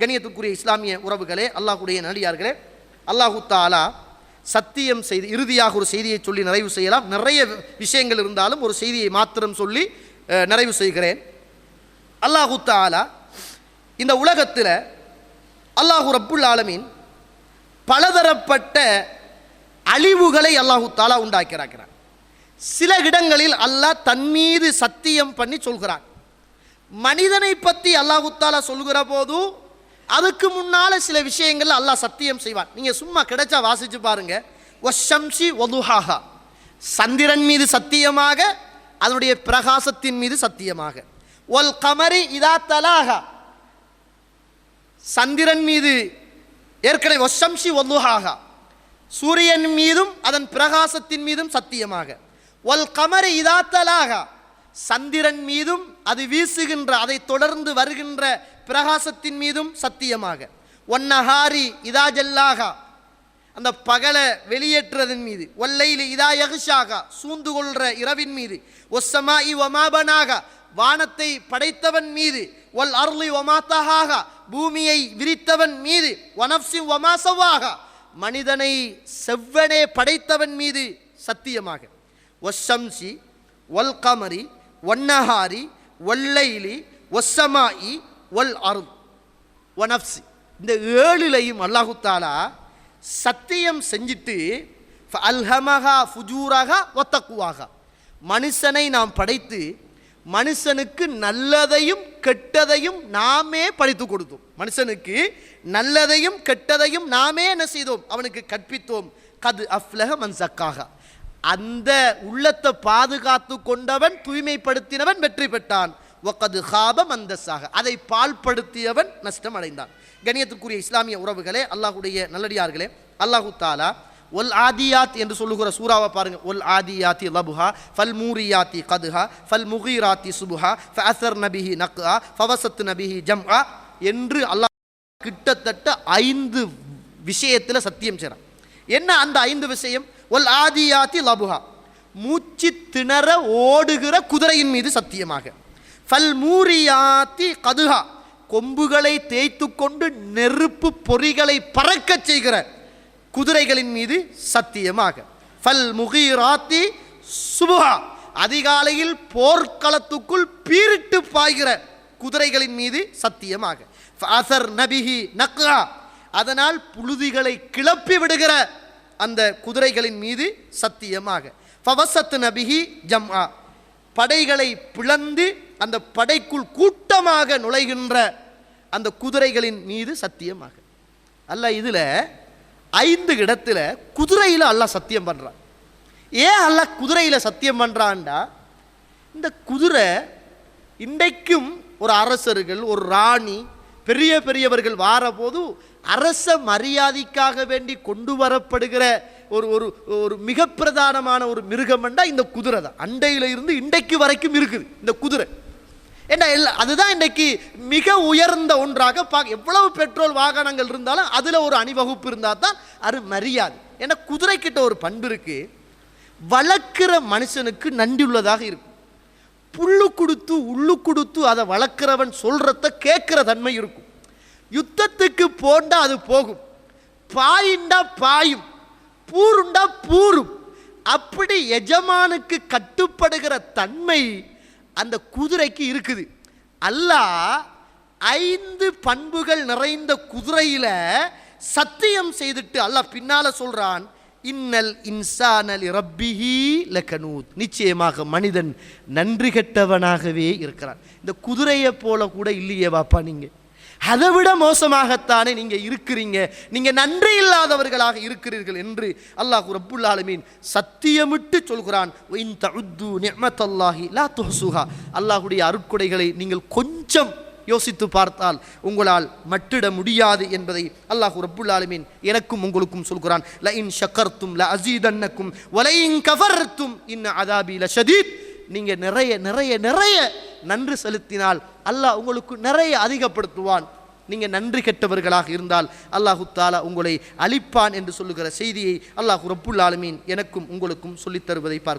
கணியத்துக்குரிய இஸ்லாமிய உறவுகளே அல்லாஹுடைய நடிகார்களே அல்லாஹு தாலா சத்தியம் செய்து இறுதியாக ஒரு செய்தியை சொல்லி நிறைவு செய்யலாம். நிறைய விஷயங்கள் இருந்தாலும் ஒரு செய்தியை மாத்திரம் சொல்லி நிறைவு செய்கிறேன். அல்லாஹு தாலா இந்த உலகத்தில் அல்லாஹு ரப்புல் ஆலமீன் பலதரப்பட்ட அழிவுகளை அல்லாஹு தாலா உண்டாக்கிறாக்கிறார் சில இடங்களில் அல்லாஹ் தன் மீது சத்தியம் பண்ணி சொல்கிறான். மனிதனை பற்றி அல்லாஹு தாலா சொல்கிற போதும் அதுக்கு முன்னால சில விஷயங்கள் அல்லாஹ் சத்தியம் செய்வான். நீங்க சும்மா கிடைச்சா வாசிச்சு பாருங்க. ஒஷம்சி ஒதுஹாகா சந்திரன் மீது சத்தியமாக அதனுடைய பிரகாசத்தின் மீது சத்தியமாக. ஒல் கமரி இதா தலாகா சந்திரன் மீது ஏற்கனவே ஒஷம்சி ஒதுஹாகா சூரியன் மீதும் அதன் பிரகாசத்தின் மீதும் சத்தியமாக. ஒல் கமரி தலாகா சந்திரன் மீதும் அது வீசுகின்ற அதை தொடர்ந்து வருகின்ற பிரகாசத்தின் மீதும் சத்தியமாக. ஒன்னஹாரி இதாஜல்லாகா அந்த பகலை வெளியேற்றுறதன் மீது. ஒல்லையில் இதா யகுஷாகா சூழ்ந்து கொள்கிற இரவின் மீது. ஒசமா இ ஒமாபனாகா வானத்தை படைத்தவன் மீது. ஒல் அருளி ஒமாத்தஹாகா பூமியை விரித்தவன் மீது. ஒனப்சி ஒமாசவாகா மனிதனை செவ்வனே படைத்தவன் மீது சத்தியமாக. ஒஷம்சி ஒல் கமரி ஒன்னஹாரி ஒல்லைலி இ ஒல் அருள் ஒனப்சி இந்த ஏழுலையும் அல்லாஹு தாலா சத்தியம் செஞ்சுட்டு அல்ஹமஹா ஃபுஜூராக ஒத்தக்குவாக மனுஷனை நாம் படைத்து மனுஷனுக்கு நல்லதையும் கெட்டதையும் நாமே படித்து கொடுத்தோம். மனுஷனுக்கு நல்லதையும் கெட்டதையும் நாமே என்ன செய்தோம்? அவனுக்கு கற்பித்தோம். கது அஃப்லக மன்சக்காக அந்த உள்ளத்தை பாதுகாத்து கொண்டவன் தூய்மைப்படுத்தினவன் வெற்றி பெற்றான். ஒக்கது ஹாப மந்தஸாக அதை பால்படுத்தியவன் நஷ்டம் அடைந்தான் கணியத்துக்குரிய இஸ்லாமிய உறவுகளே அல்லாஹுடைய நல்லடியார்களே அல்லாஹு தாலா ஒல் ஆதியாத் என்று சொல்லுகிற சூறாவை பாருங்க. ஒல் ஆதியாத்தி லபுஹா ஃபல் மூரியாத்தி கதுஹா ஃபல் முகீராத்தி சுபுஹா ஃபஅசர் நபிஹி நக்ஹா ஃபவசத் நபிஹி ஜம்ஆ என்று அல்லாஹ் கிட்டத்தட்ட ஐந்து விஷயத்தில் சத்தியம் செய்கிறான் என்ன அந்த ஐந்து விஷயம்? ஒல் ஆதியாத்தி லபுஹா மூச்சு திணற ஓடுகிற குதிரையின் மீது சத்தியமாக. ஃபல் மூரியாத்தி கதுஹா கொம்புகளை தேய்த்து கொண்டு நெருப்பு பொறிகளை பறக்கச் செய்கிற குதிரைகளின் மீது சத்தியமாக. ஃபல் முகிராத்தி சுபுஹா. அதிகாலையில் போர்க்களத்துக்குள் பீரிட்டு பாய்கிற குதிரைகளின் மீது சத்தியமாக. ஃபஅசர் நபிஹி நக்ரா. அதனால் புழுதிகளை கிளப்பி விடுகிற அந்த குதிரைகளின் மீது சத்தியமாக. ஃபவசத் நபிஹி ஜம்ஆ. படைகளை பிளந்து அந்த படைக்குள் கூட்டமாக நுழைகின்ற அந்த குதிரைகளின் மீது சத்தியமாக. அல்ல இதில் ஐந்து இடத்துல குதிரையில் அல்லாஹ் சத்தியம் பண்ணுறான் ஏன் அல்லாஹ் குதிரையில் சத்தியம் பண்ணுறான்டா இந்த குதிரை இன்றைக்கும் ஒரு அரசர்கள் ஒரு ராணி பெரிய பெரியவர்கள் வாரபோது அரச மரியாதைக்காக வேண்டி கொண்டு வரப்படுகிற ஒரு ஒரு ஒரு மிக பிரதானமான ஒரு மிருகம்ண்டா இந்த குதிரை தான் அண்டையில் இருந்து இன்றைக்கு வரைக்கும் இருக்குது இந்த குதிரை. ஏன்னா எல்லா அதுதான் இன்றைக்கு மிக உயர்ந்த ஒன்றாக பா எவ்வளவு பெட்ரோல் வாகனங்கள் இருந்தாலும் அதில் ஒரு அணிவகுப்பு இருந்தால் தான் அது மரியாதை. ஏன்னா குதிரைக்கிட்ட ஒரு பண்பு இருக்குது வளர்க்கிற மனுஷனுக்கு நன்றி உள்ளதாக இருக்கும். புல்லு கொடுத்து உள்ளு கொடுத்து அதை வளர்க்குறவன் சொல்கிறத கேட்குற தன்மை இருக்கும். யுத்தத்துக்கு போண்டா அது போகும். பாயிண்டா பாயும். பூருண்டா பூரும். அப்படி எஜமானுக்கு கட்டுப்படுகிற தன்மை அந்த குதிரைக்கு இருக்குது. அல்லாஹ் ஐந்து பண்புகள் நிறைந்த குதிரையில் சத்தியம் செய்துட்டு அல்லாஹ் பின்னால் சொல்கிறான் இன்னல் இன்சானல் ரப்பிஹி லக்கனூத் நிச்சயமாக மனிதன் நன்றி கெட்டவனாகவே இருக்கிறான். இந்த குதிரையை போல கூட இல்லையே வாப்பா நீங்கள் அதை விட மோசமாகத்தானே நீங்கள் இருக்கிறீங்க. நீங்கள் நன்றி இல்லாதவர்களாக இருக்கிறீர்கள் என்று அல்லாஹ் ரப்புல் ஆலமீன் சத்தியமிட்டு சொல்கிறான். இன் லா துஹ்சுஹா அல்லாஹுடைய அருட்கொடைகளை நீங்கள் கொஞ்சம் யோசித்து பார்த்தால் உங்களால் மட்டிட முடியாது என்பதை அல்லாஹ் ரப்புல் ஆலமீன் எனக்கும் உங்களுக்கும் சொல்கிறான். ல இன் ஷக்கர்த்தும் ல அசீதன்னக்கும் வலையின் கவர்த்தும் இன் அதாபி ல ஷதீத் நிறைய நிறைய நிறைய நன்றி செலுத்தினால் அல்லாஹ் உங்களுக்கு நிறைய அதிகப்படுத்துவான். நீங்க நன்றி கெட்டவர்களாக இருந்தால் அல்லாஹு தாலா உங்களை அழிப்பான் என்று சொல்லுகிற செய்தியை அல்லாஹ் ரப்புல் ஆலமீன் எனக்கும் உங்களுக்கும் சொல்லித் தருவதை பார்க்க